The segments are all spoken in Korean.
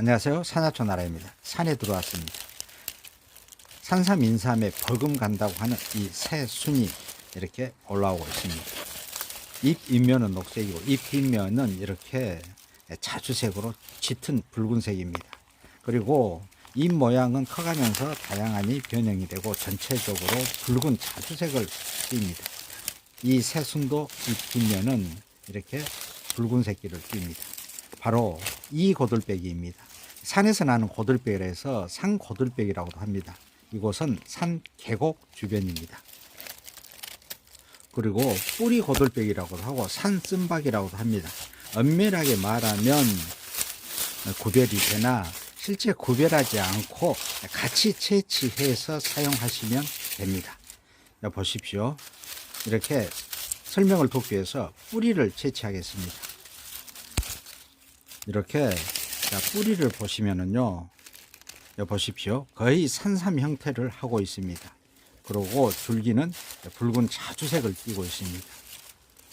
안녕하세요. 산하초 나라입니다. 산에 들어왔습니다. 산삼 인삼에 버금 간다고 하는 이 새 순이 이렇게 올라오고 있습니다. 잎 윗면은 녹색이고 잎 뒷면은 이렇게 자주색으로 짙은 붉은색입니다. 그리고 잎 모양은 커가면서 다양하니 변형이 되고 전체적으로 붉은 자주색을 띱니다. 이 새순도 잎 뒷면은 이렇게 붉은색기를 띱니다. 바로 이 고들빼기입니다. 산에서 나는 고들빼기라서 산 고들빼기라고도 합니다. 이곳은 산 계곡 주변입니다. 그리고 뿌리 고들빼기라고도 하고 산 쓴박이라고도 합니다. 엄밀하게 말하면 구별이 되나 실제 구별하지 않고 같이 채취해서 사용하시면 됩니다. 자, 보십시오. 이렇게 설명을 돕기 위해서 뿌리를 채취하겠습니다. 이렇게 자, 뿌리를 보시면은요. 보십시오. 거의 산삼 형태를 하고 있습니다. 그리고 줄기는 붉은 자주색을 띠고 있습니다.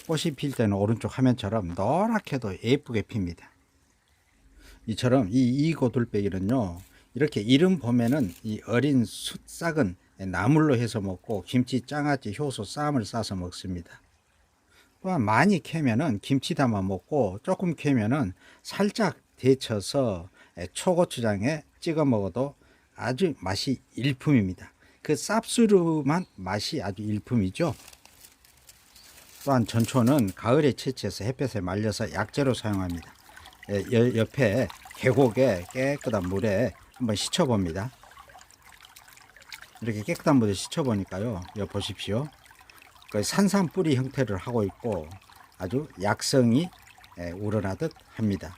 꽃이 필 때는 오른쪽 화면처럼 노랗게도 예쁘게 핍니다. 이처럼 이 이고들빼기는요. 이렇게 이름 보면은 이 어린 숫싹은 나물로 해서 먹고 김치 장아찌 효소 쌈을 싸서 먹습니다. 또한 많이 캐면은 김치 담아 먹고 조금 캐면은 살짝 데쳐서 초고추장에 찍어 먹어도 아주 맛이 일품입니다. 그 쌉수름한 맛이 아주 일품이죠. 또한 전초는 가을에 채취해서 햇볕에 말려서 약재로 사용합니다. 예, 여- 옆에 계곡에 깨끗한 물에 한번 씻어봅니다. 이렇게 깨끗한 물에 씻어보니까요. 여기 보십시오. 그 산삼 뿌리 형태를 하고 있고 아주 약성이 예, 우러나듯 합니다.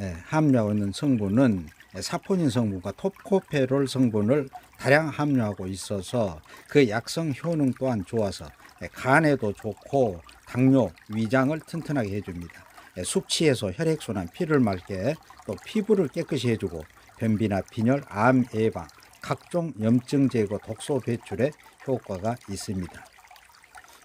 예, 함유하고 있는 성분은 사포닌 성분과 토코페롤 성분을 다량 함유하고 있어서 그 약성 효능 또한 좋아서 예, 간에도 좋고 당뇨, 위장을 튼튼하게 해줍니다. 예, 숙취해소, 혈액순환, 피를 맑게 또 피부를 깨끗이 해주고 변비나 빈혈, 암 예방, 각종 염증 제거, 독소 배출에 효과가 있습니다.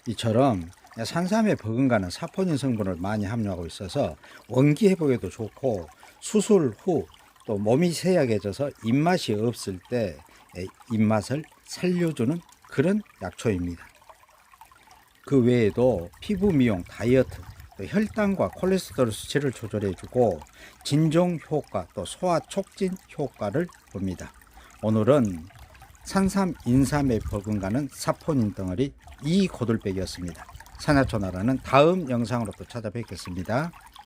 이처럼 산삼에 버금가는 사포닌 성분을 많이 함유하고 있어서 원기 회복에도 좋고 수술 후 또 몸이 세약해져서 입맛이 없을 때 에, 입맛을 살려주는 그런 약초입니다. 그 외에도 피부 미용, 다이어트, 또 혈당과 콜레스테롤 수치를 조절해주고 진정 효과, 또 소화 촉진 효과를 봅니다. 오늘은 산삼, 인삼에 버금가는 사포닌 덩어리 이 고들빼기였습니다. 산하초나라는 다음 영상으로 또 찾아뵙겠습니다.